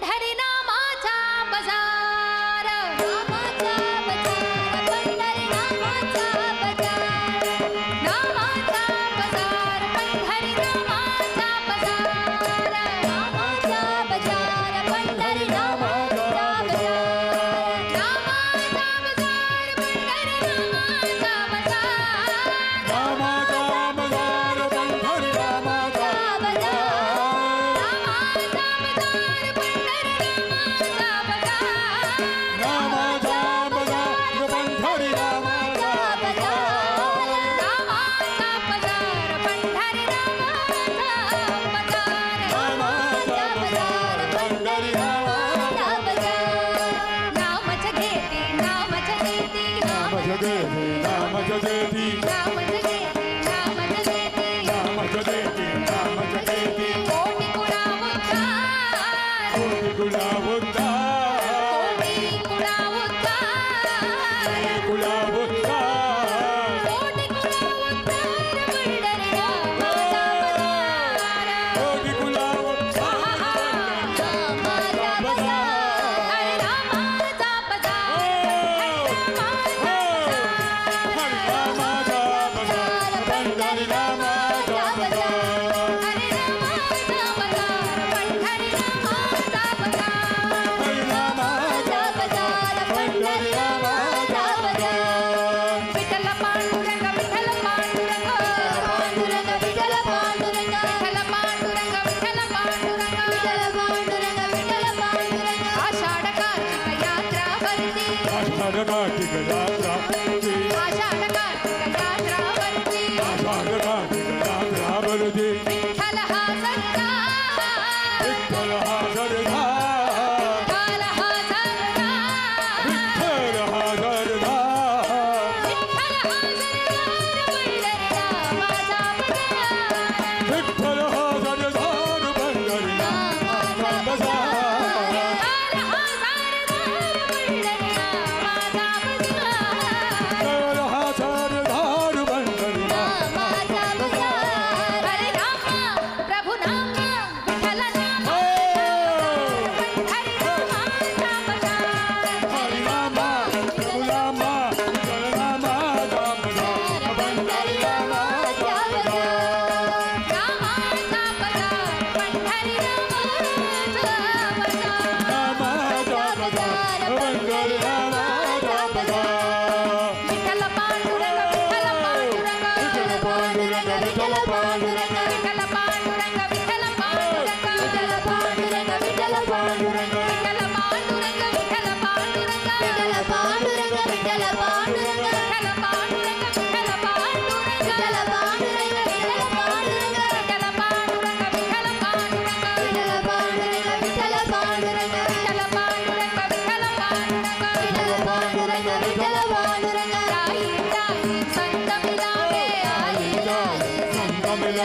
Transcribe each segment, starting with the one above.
ಪಂಢರಿ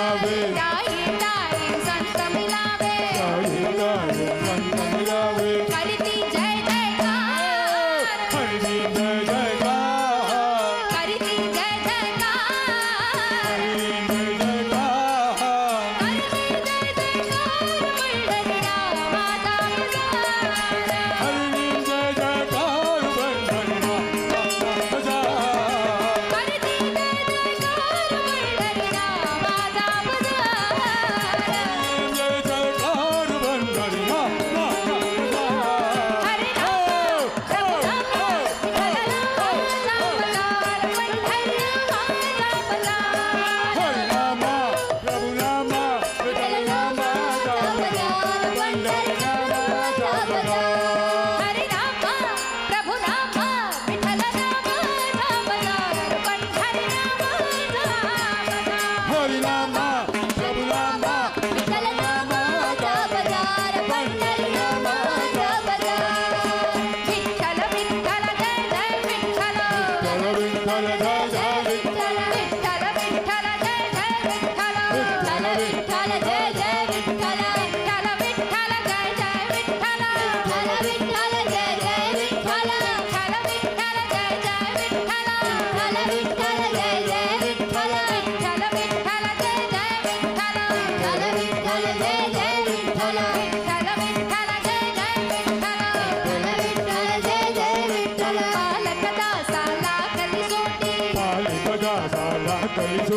आवे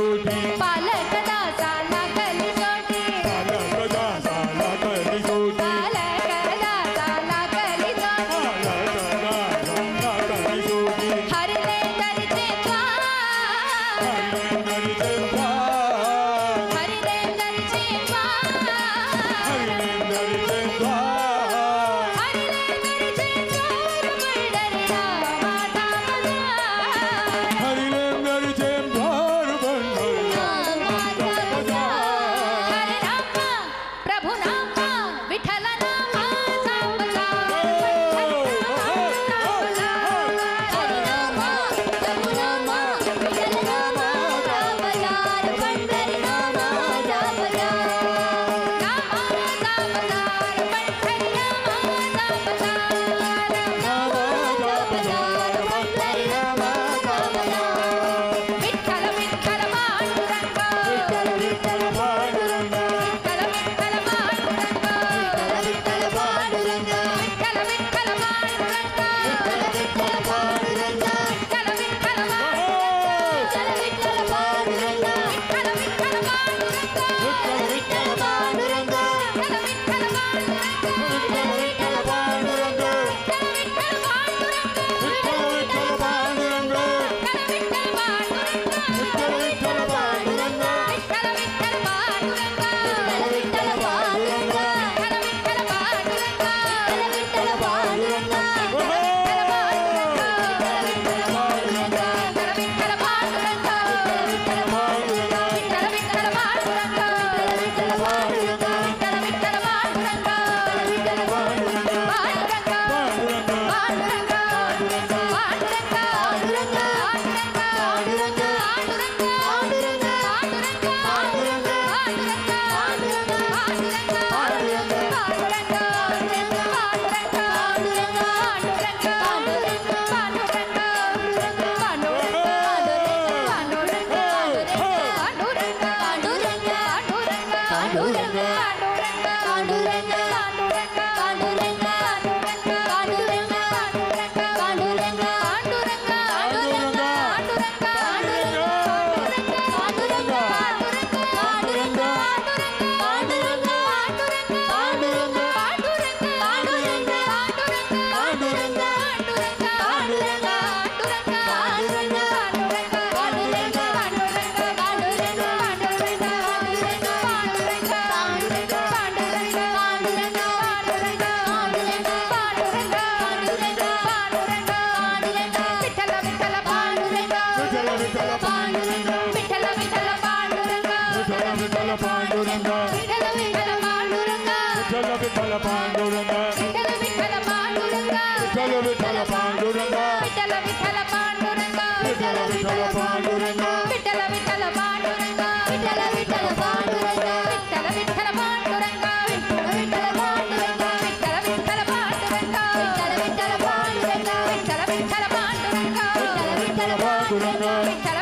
ಜ್ಯೋತಿ ಪಾಲಕದ పాండురంగ విఠల విఠల పాండురంగ విఠల విఠల పాండురంగ విఠల విఠల పాండురంగ విఠల విఠల పాండురంగ విఠల విఠల పాండురంగ విఠల విఠల పాండురంగ విఠల విఠల పాండురంగ విఠల విఠల పాండురంగ విఠల విఠల పాండురంగ విఠల విఠల పాండురంగ విఠల విఠల పాండురంగ విఠల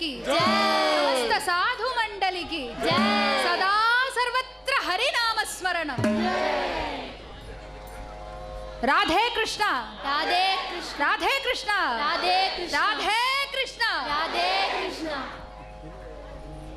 की। समस्त साधु मंडली की सदा सर्वत्र हरि नाम स्मरण राधे कृष्णा। राधे कृष्ण। राधे कृष्णा। राधे कृष्णा। राधे